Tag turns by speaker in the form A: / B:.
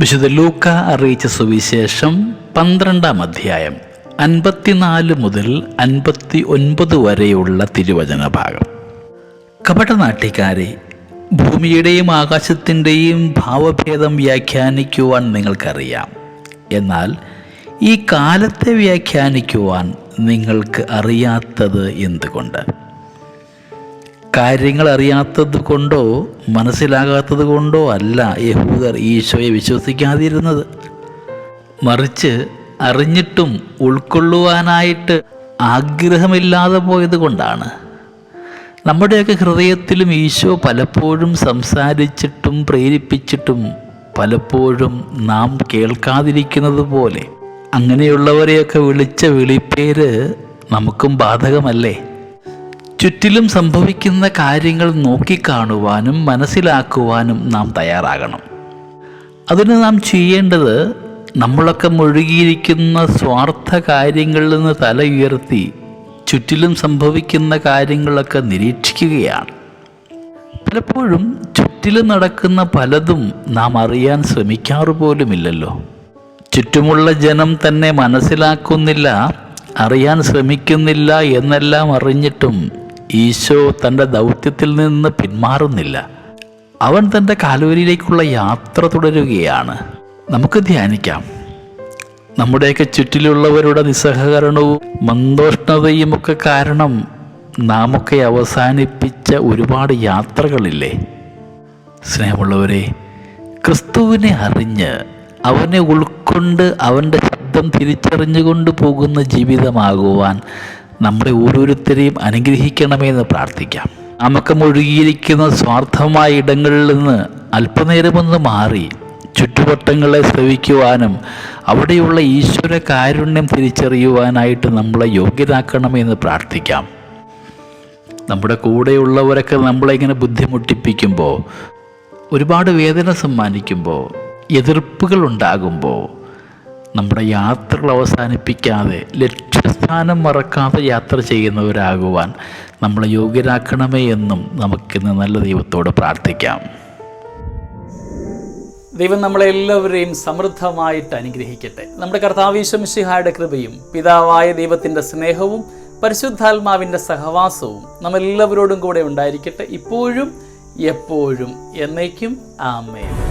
A: വിശുദ്ധ ലൂക്ക അറിയിച്ച സുവിശേഷം പന്ത്രണ്ടാം അധ്യായം അൻപത്തിനാല് മുതൽ അൻപത്തി ഒൻപത് വരെയുള്ള തിരുവചന ഭാഗം. കപടനാട്ടിക്കാരെ ഭൂമിയുടെയും ആകാശത്തിന്റെയും ഭാവഭേദം വ്യാഖ്യാനിക്കുവാൻ നിങ്ങൾക്കറിയാം. എന്നാൽ ഈ കാലത്തെ വ്യാഖ്യാനിക്കുവാൻ നിങ്ങൾക്ക് അറിയാത്തത് എന്തുകൊണ്ട്? കാര്യങ്ങൾ അറിയാത്തത് കൊണ്ടോ മനസ്സിലാകാത്തത് കൊണ്ടോ അല്ല യഹൂദർ ഈശോയെ വിശ്വസിക്കാതിരുന്നത്. മറിച്ച് അറിഞ്ഞിട്ടും ഉൾക്കൊള്ളുവാനായിട്ട് ആഗ്രഹമില്ലാതെ പോയത് കൊണ്ടാണ്. നമ്മുടെയൊക്കെ ഹൃദയത്തിലും ഈശോ പലപ്പോഴും സംസാരിച്ചിട്ടും പ്രേരിപ്പിച്ചിട്ടും പലപ്പോഴും നാം കേൾക്കാതിരിക്കുന്നത് പോലെ. അങ്ങനെയുള്ളവരെയൊക്കെ വിളിച്ച വിളിപ്പേര് നമുക്കും ബാധകമല്ലേ? ചുറ്റിലും സംഭവിക്കുന്ന കാര്യങ്ങൾ നോക്കിക്കാണുവാനും മനസ്സിലാക്കുവാനും നാം തയ്യാറാകണം. അതിന് നാം ചെയ്യേണ്ടത് നമ്മളൊക്കെ മുഴുകിയിരിക്കുന്ന സ്വാർത്ഥ കാര്യങ്ങളിൽ നിന്ന് തല ഉയർത്തി ചുറ്റിലും സംഭവിക്കുന്ന കാര്യങ്ങളൊക്കെ നിരീക്ഷിക്കുകയാണ്. പലപ്പോഴും ചുറ്റിലും നടക്കുന്ന പലതും നാം അറിയാൻ ശ്രമിക്കാറു പോലുമില്ലല്ലോ. ചുറ്റുമുള്ള ജനം തന്നെ മനസ്സിലാക്കുന്നില്ല അറിയാൻ ശ്രമിക്കുന്നില്ല എന്നെല്ലാം അറിഞ്ഞിട്ടും ഈശോ തന്റെ ദൗത്യത്തിൽ നിന്ന് പിന്മാറുന്നില്ല. അവൻ തന്റെ കാലുവരിയിലേക്കുള്ള യാത്ര തുടരുകയാണ്. നമുക്ക് ധ്യാനിക്കാം. നമ്മുടെയൊക്കെ ചുറ്റിലുള്ളവരുടെ നിസ്സഹകരണവും മന്ദോഷ്ണതയും ഒക്കെ കാരണം നാമൊക്കെ അവസാനിപ്പിച്ച ഒരുപാട് യാത്രകളില്ലേ? സ്നേഹമുള്ളവരെ ക്രിസ്തുവിനെ അറിഞ്ഞ് അവനെ ഉൾക്കൊണ്ട് അവന്റെ ശബ്ദം തിരിച്ചറിഞ്ഞുകൊണ്ട് പോകുന്ന ജീവിതമാകുവാൻ നമ്മളെ ഓരോരുത്തരെയും അനുഗ്രഹിക്കണമെന്ന് പ്രാർത്ഥിക്കാം. നമുക്ക് മുഴുകിയിരിക്കുന്ന സ്വാർത്ഥമായ ഇടങ്ങളിൽ നിന്ന് അല്പനേരമൊന്ന് മാറി ചുറ്റുവട്ടങ്ങളെ ശ്രവിക്കുവാനും അവിടെയുള്ള ഈശ്വര കാരുണ്യം തിരിച്ചറിയുവാനായിട്ട് നമ്മളെ യോഗ്യരാക്കണമെന്ന് പ്രാർത്ഥിക്കാം. നമ്മുടെ കൂടെയുള്ളവരൊക്കെ നമ്മളെ ഇങ്ങനെ ബുദ്ധിമുട്ടിപ്പിക്കുമ്പോൾ ഒരുപാട് വേദന സമ്മാനിക്കുമ്പോൾ എതിർപ്പുകൾ ഉണ്ടാകുമ്പോൾ നമ്മുടെ യാത്രകൾ അവസാനിപ്പിക്കാതെ ലക്ഷ്യസ്ഥാനം മറക്കാതെ യാത്ര ചെയ്യുന്നവരാകുവാൻ നമ്മളെ യോഗ്യരാക്കണമേ എന്നും നമുക്കിന്ന് നല്ല ദൈവത്തോട് പ്രാർത്ഥിക്കാം.
B: ദൈവം നമ്മളെല്ലാവരെയും സമൃദ്ധമായിട്ട് അനുഗ്രഹിക്കട്ടെ. നമ്മുടെ കർത്താവീശ്വമിഷിഹായുടെ കൃപയും പിതാവായ ദൈവത്തിന്റെ സ്നേഹവും പരിശുദ്ധാത്മാവിന്റെ സഹവാസവും നമ്മെല്ലാവരോടും കൂടെ ഉണ്ടായിരിക്കട്ടെ. ഇപ്പോഴും എപ്പോഴും എന്നേക്കും. ആമേൻ.